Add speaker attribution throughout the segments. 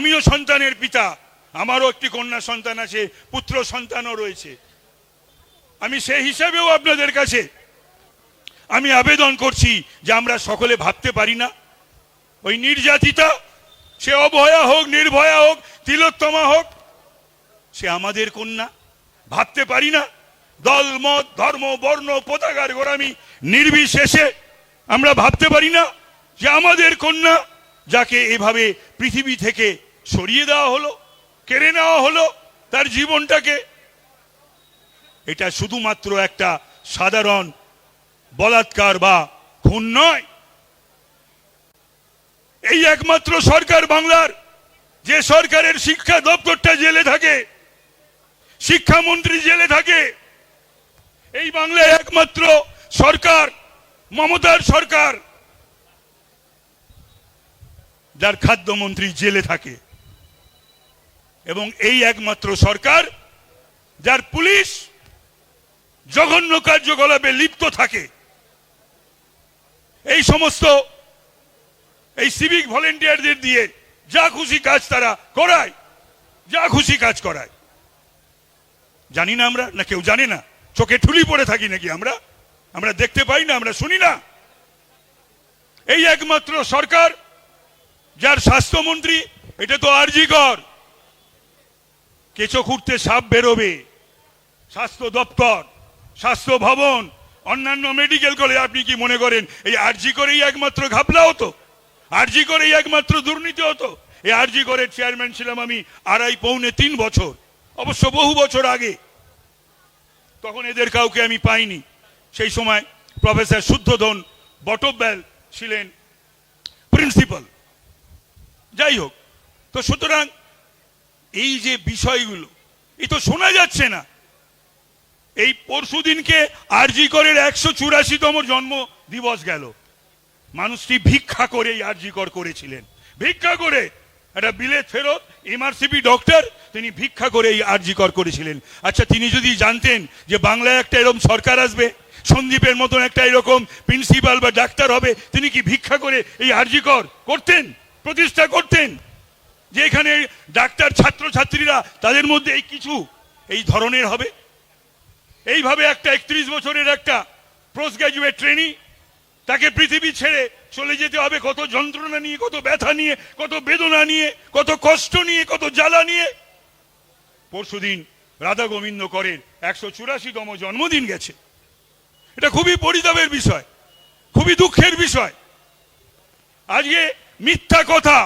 Speaker 1: আমিও সন্তানের পিতা। আমারও একটি কন্যা সন্তান আছে, পুত্র সন্তানও রয়েছে। আমি সেই হিসাবেও আপনাদের কাছে আমি আবেদন করছি যে আমরা সকলে ভাবতে পারি না। ওই নির্যাতিতা, সে অভয়া হোক, নির্ভয়া হোক, তিলোত্তমা হোক, সে আমাদের কন্যা। ভাবতে পারি না। দল, মত, ধর্ম, বর্ণ, পতাকার গোড়ামি নির্বিশেষে আমরা ভাবতে পারি না যে আমাদের কন্যা, যাকে এভাবে পৃথিবী থেকে সরিয়ে দেওয়া হলো, কেড়ে নেওয়া হলো তার জীবনটাকে। এটা শুধুমাত্র একটা সাধারণ বলাৎকার বা খুন নয়। এই একমাত্র সরকার বাংলার, যে সরকারের শিক্ষা দপ্তরটা জেলে থাকে, শিক্ষামন্ত্রী জেলে থাকে, এই বাংলায় একমাত্র সরকার, মমতার সরকার, যার খাদ্যমন্ত্রী জেলে থাকে। এবং এই একমাত্র সরকার, যার পুলিশ জঘন্য কার্যকলাপে লিপ্ত থাকে। এই সমস্ত, এই সিভিক ভলেন্টিয়ারদের দিয়ে যা খুশি কাজ তারা করায়, যা খুশি কাজ করায়। জানি না আমরা, না কেউ জানে না। চোখে ঠুলি পড়ে থাকি নাকি আমরা? আমরা দেখতে পাই না, আমরা শুনি না। এই একমাত্র সরকার, যার স্বাস্থ্যমন্ত্রী, এটা তো আরজি কর। কেঁচো খুঁড়তে সাপ বেরোবে। স্বাস্থ্য দপ্তর, স্বাস্থ্য ভবন, অন্যান্য মেডিকেল কলেজ আপনি কি মনে করেন এই আরজি করেই একমাত্র ঘাপলা হতো? আরজি করেই একমাত্র দুর্নীতি হতো? এই আরজি করে চেয়ারম্যান ছিলাম আমি আড়াই পৌনে তিন বছর, অবশ্য বহু বছর আগে। তখন এদের কাউকে আমি পাইনি। সেই সময় প্রফেসর শুদ্ধধন বটব্যাল ছিলেন প্রিন্সিপাল যাই হোক, তো সুতরাং এই যে বিষয়গুলো, এ তো শোনা যাচ্ছে না। এই পরশুদিনকে আরজি করের একশো চুরাশিতম জন্ম দিবস গেল। মানুষটি ভিক্ষা করে আরজি কর করেছিলেন। ভিক্ষা করে একটা বিলেত ফেরত, এমআরসিপি ডক্টর, তিনি ভিক্ষা করে এই আরজি কর করেছিলেন। আচ্ছা তিনি যদি জানতেন যে বাংলায় একটা এরকম সরকার আসবে, সন্দীপের মতন একটা এরকম প্রিন্সিপাল বা ডাক্তার হবে, তিনি কি ভিক্ষা করে এই আরজি কর করতেন, প্রতিষ্ঠা করতেন? যে এখানে ডাক্তার ছাত্র ছাত্রীরা তাদের মধ্যে এই কিছু, এই ধরনের হবে। এইভাবে একটা একত্রিশ বছরের একটা পোস্ট গ্রাজুয়েট ট্রেনি তাকে পৃথিবী ছেড়ে চলে যেতে হবে কত যন্ত্রণা নিয়ে, কত ব্যথা নিয়ে, কত বেদনা নিয়ে, কত কষ্ট নিয়ে, কত জ্বালা নিয়ে। পরশুদিন রাধা গোবিন্দ করের একশো চুরাশিতম জন্মদিন গেছে। এটা খুবই পরিতাপের বিষয়, খুবই দুঃখের বিষয়। আজকে মিথ্যা কথা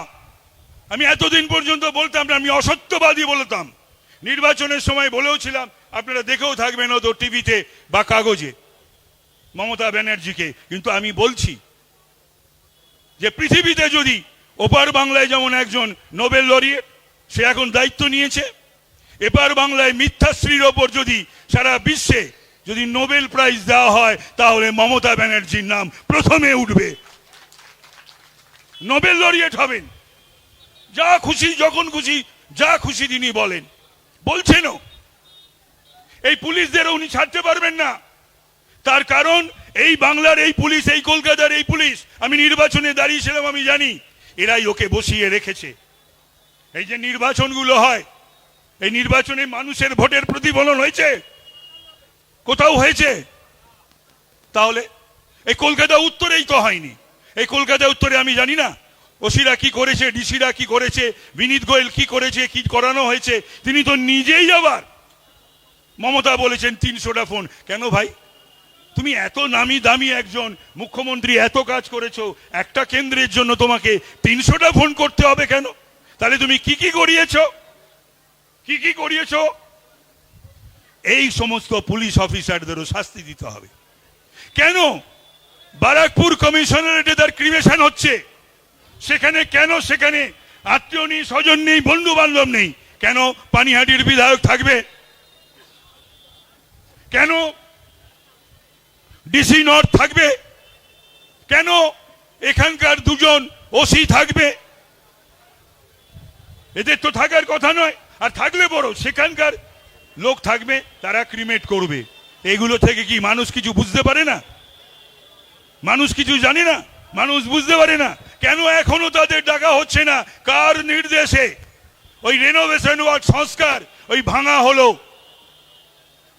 Speaker 1: আমি এতদিন পর্যন্ত বলতাম না, আমি অসত্যবাদী বলতাম। নির্বাচনের সময় বলেও ছিলাম, আপনারা দেখেও থাকবেন হয়তো টিভিতে বা কাগজে, মমতা ব্যানার্জিকে। কিন্তু আমি বলছি যে পৃথিবীতে যদি ওপার বাংলায় যেমন একজন নোবেল লরিয়েট, সে এখন দায়িত্ব নিয়েছে, এপার বাংলায় মিথ্যাশ্রীর ওপর যদি সারা বিশ্বে যদি নোবেল প্রাইজ দেওয়া হয়, তাহলে মমতা ব্যানার্জির নাম প্রথমে উঠবে। নোবেল লরিয়েট হবেন। যা খুশি, যখন খুশি, যা খুশি তিনি বলেন। বলছেনও। এই পুলিশদের উনি ছাড়তে পারবেন না। তার কারণ, এই বাংলার এই পুলিশ, এই কলকাতার এই পুলিশ, আমি নির্বাচনে দাঁড়িয়েছিলাম আমি জানি। এরাই ওকে বসিয়ে রেখেছে। এই যে নির্বাচনগুলো হয়, এই নির্বাচনে মানুষের ভোটের প্রতিফলন হয়েছে? কোথাও হয়েছে? তাহলে, এই কলকাতা উত্তরেই তো হয়নি। এই কলকাতা উত্তরে আমি জানি না। ওসিরা কি করেছে, ডিসিরা কি করেছে, বিনীত গোয়েল কি করেছে, কি করানো হয়েছে, তিনি তো নিজেই আবার মমতা বলেছেন তিনশোটা ফোন। কেন ভাই? তুমি এত নামি দামি একজন মুখ্যমন্ত্রী, এত কাজ করেছ, একটা কেন্দ্রের জন্য তোমাকে তিনশোটা ফোন করতে হবে কেন? তাহলে তুমি কি কি করিয়েছ? কি কি করিয়েছ? এই সমস্ত পুলিশ অফিসারদেরও শাস্তি দিতে হবে। কেন? বারাকপুর কমিশনারেটে তার ক্রিমেশন হচ্ছে। সেখানে কেন সেখানে? আত্মীয় নেই, স্বজন নেই বন্ধু বান্ধব নেই। কেন পানিহাটির বিধায়ক থাকবে? কেন ডিসি নর্থ থাকবে? কেন এখানকার দুজন ওসি থাকবে? এদের তো থাকার কথা নয়। আর থাকলে বড়, সেখানকার লোক থাকবে, তারা ক্রিমেট করবে। এগুলো থেকে কি মানুষ কিছু বুঝতে পারে না? মানুষ কিছু জানে না? মানুষ বুঝতে পারে না? কেন এখনও তাদের ডাকা হচ্ছে না? কার নির্দেশে? ওই রেনোভেশন ওয়ার্ড সংস্কার, ওই ভাঙা হলো।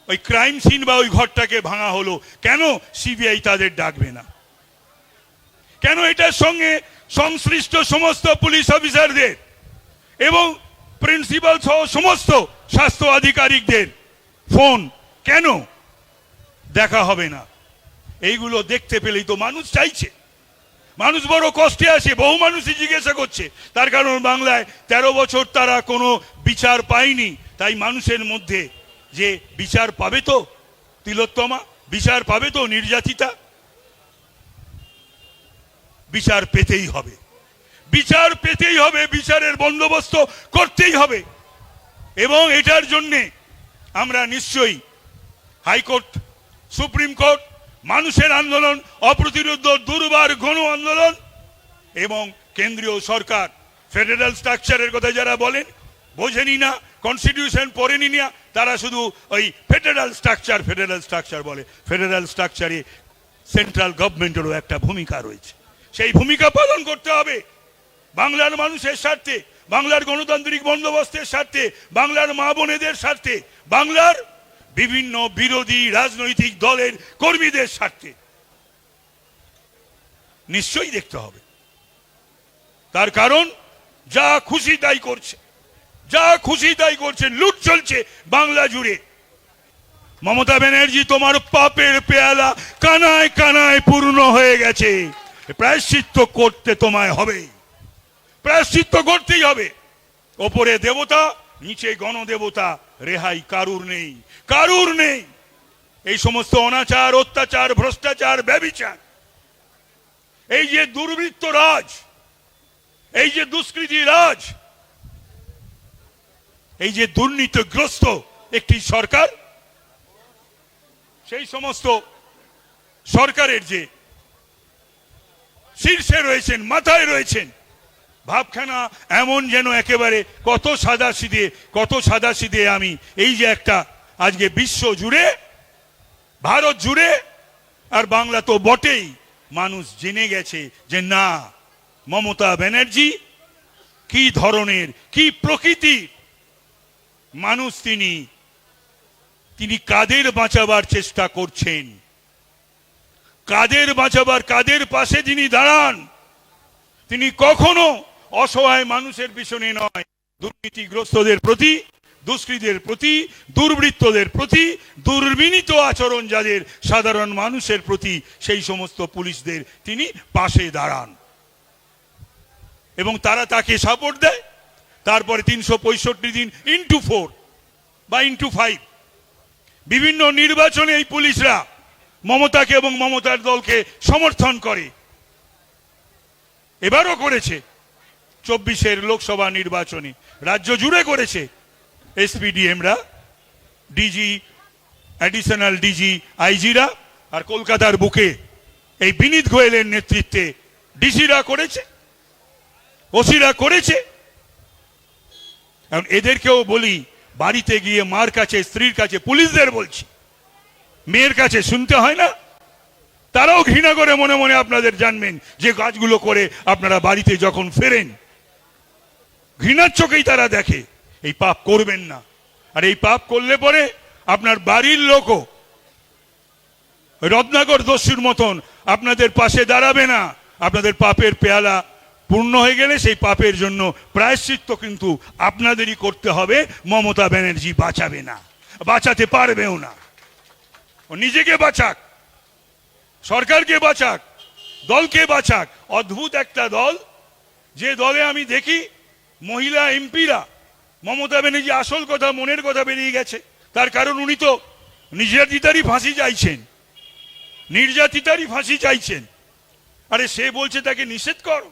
Speaker 1: ওই ক্রাইম সিন বা ওই ঘরটাকে ভাঙা হলো। কেন সিবিআই তাদের ডাকবে না? কেন এটার সঙ্গে সংশ্লিষ্ট সমস্ত পুলিশ অফিসারদের এবং প্রিন্সিপাল সহ সমস্ত স্বাস্থ্য আধিকারিকদের ফোন কেন দেখা হবে না? এইগুলো দেখতে পেলেই তো মানুষ চাইছে। মানুষ বড় কষ্টে আছে, বহু মানুষই জিজ্ঞাসা করছে। তার কারণ বাংলায় তেরো বছর তারা কোনো বিচার পায়নি। তাই মানুষের মধ্যে যে বিচার পাবে তো তিলোত্তমা, বিচার পাবে তো নির্যাতিতা, বিচার পেতেই হবে। বিচার পেতেই হবে, বিচারের বন্দোবস্ত করতেই হবে। এবং এটার জন্যে আমরা নিশ্চয়ই হাইকোর্ট, সুপ্রিম কোর্ট মানুষের আন্দোলন, অপ্রতিরোধ, দুর্বার গণ আন্দোলন এবং কেন্দ্রীয় সরকার ফেডারেল স্ট্রাকচারের কথা যারা বলেন, বোঝেনি না কনস্টিটিউশন পড়েনি না, তারা শুধু ওই ফেডারেল স্ট্রাকচার ফেডারেল স্ট্রাকচার বলে। ফেডারেল স্ট্রাকচারে সেন্ট্রাল গভর্নমেন্টেরও একটা ভূমিকা রয়েছে। সেই ভূমিকা পালন করতে হবে। বাংলার মানুষের স্বার্থে, বাংলার গণতান্ত্রিক বন্দোবস্তের স্বার্থে, বাংলার মা বোনেদের স্বার্থে, বাংলার বিভিন্ন বিরোধী রাজনৈতিক দলের কর্মীদের স্বার্থে। নিশ্চয়ই দেখতে হবে। তার কারণ, যা খুশি তাই করছে। যা খুশি তাই করছে, লুট চলছে বাংলা জুড়ে। মমতা ব্যানার্জি তোমার পাপের পেয়ালা কানায় কানায় পূর্ণ হয়ে গেছে। প্রায়শ্চিত্ত করতে তোমায় হবে। প্রায়শ্চিত্ত করতেই হবে। ওপরে দেবতা, নিচে গণদেবতা। রেহাই কারুর নেই কারুর নেই। এই সমস্ত অনাচার, অত্যাচার, ভ্রষ্টাচার, ব্যবিচার। এই যে দুর্বৃত্ত রাজ, এই যে দুষ্কৃতি রাজ, এই যে দুর্নীতিগ্রস্ত একটি সরকার, সেই সমস্ত সরকারের যে শীর্ষে রয়েছেন, মাথায় রয়েছেন ভাবখানা এমন যেন একেবারে কত সাদা সিধে কত সাদা সিধে আমি এই যে একটা আজকে বিশ্ব জুড়ে, ভারত জুড়ে, আর বাংলা তো বটেই। মানুষ জেনে গেছে যে না, মমতা ব্যানার্জি কি ধরনের, কি প্রকৃতি মানুষ তিনি তিনি কাদের বাঁচাবার চেষ্টা করছেন? কাদের বাঁচাবার, কাদের পাশে তিনি দাঁড়ান? তিনি কখনো অসহায় মানুষের পিছনে নয়। দুর্নীতিগ্রস্তদের প্রতি, দুষ্কৃতীদের প্রতি, দুর্বৃত্তদের প্রতি, দুর্বিনীত আচরণ যাদের সাধারণ মানুষের প্রতি, সেই সমস্ত পুলিশদের তিনি পাশে দাঁড়ান। এবং তারা তাকে সাপোর্ট দেয়। তারপরে তিনশো পঁয়ষট্টি দিন ইন্টু ফোর বা ইন্টু ফাইভ বিভিন্ন নির্বাচনে এই পুলিশরা মমতাকে এবং মমতার দলকে সমর্থন করে। এবারও করেছে। চব্বিশের লোকসভা নির্বাচনে রাজ্য জুড়ে করেছে এসপিডিএমরা, ডিজি, অ্যাডিশনাল ডিজি আইজিরা আর কলকাতার বুকে এই বিনীত গোয়েলের নেতৃত্বে ডিসিরা করেছে, ওসিরা করেছে। এখন এদেরকেও বলি, বাড়িতে গিয়ে মার কাছে, স্ত্রীর কাছে, পুলিশদের বলছি, মেয়ের কাছে শুনতে হয় না? তারাও ঘৃণা করে মনে মনে আপনাদের জানবেন যে কাজগুলো করে আপনারা বাড়িতে যখন ফেরেন ঘৃণার চোখেই তারা দেখে। এই পাপ করবেন না। আর এই পাপ করলে পরে আপনার বাড়ির লোকও রত্নাকর দস্যুর মতন আপনাদের পাশে দাঁড়াবে না। আপনাদের পাপের পেয়ালা পূর্ণ হয়ে গেলে সেই পাপের জন্য প্রায়শ্চিত্ত কিন্তু আপনাদেরই করতে হবে। মমতা ব্যানার্জি বাঁচাবে না। বাঁচাতে পারবেও না। ও নিজেকে বাঁচাক। সরকারকে বাঁচাক। দলকে বাঁচাক। অদ্ভুত একটা দল। যে দলে আমি দেখি মহিলা এমপিরা মমতা ব্যানার্জি আসল কথা, মনের কথা বেরিয়ে গেছে। তার কারণ উনি তো নির্যাতিতারই ফাঁসি চাইছেন। নির্যাতিতারই ফাঁসি চাইছেন। আরে সে বলছে তাকে নিষেধ করো।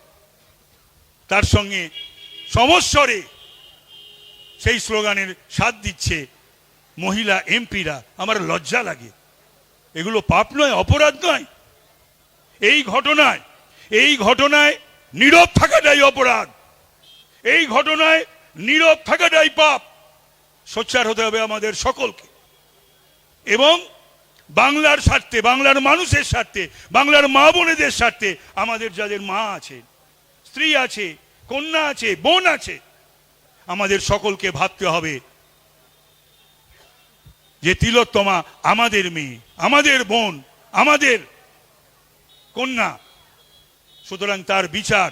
Speaker 1: তার সঙ্গে সমস্বরে সেই স্লোগানের সাথ দিচ্ছে মহিলা এমপিরা। আমার লজ্জা লাগে। এগুলো পাপ নয়, অপরাধ নয়। এই ঘটনায় এই ঘটনায় নীরব থাকাটাই অপরাধ। এই ঘটনায় নীরব থাকাটাই পাপ। সোচ্চার হতে হবে আমাদের সকলকে। এবং বাংলার স্বার্থে, বাংলার মানুষের স্বার্থে, বাংলার মা বোনেদের স্বার্থে আমাদের যাদের মা আছে, স্ত্রী আছে, কন্যা আছে, বোন আছে, আমাদের সকলকে ভাবতে হবে যে তিলোত্তমা আমাদের মেয়ে, আমাদের বোন, আমাদের কন্যা। সুতরাং তার বিচার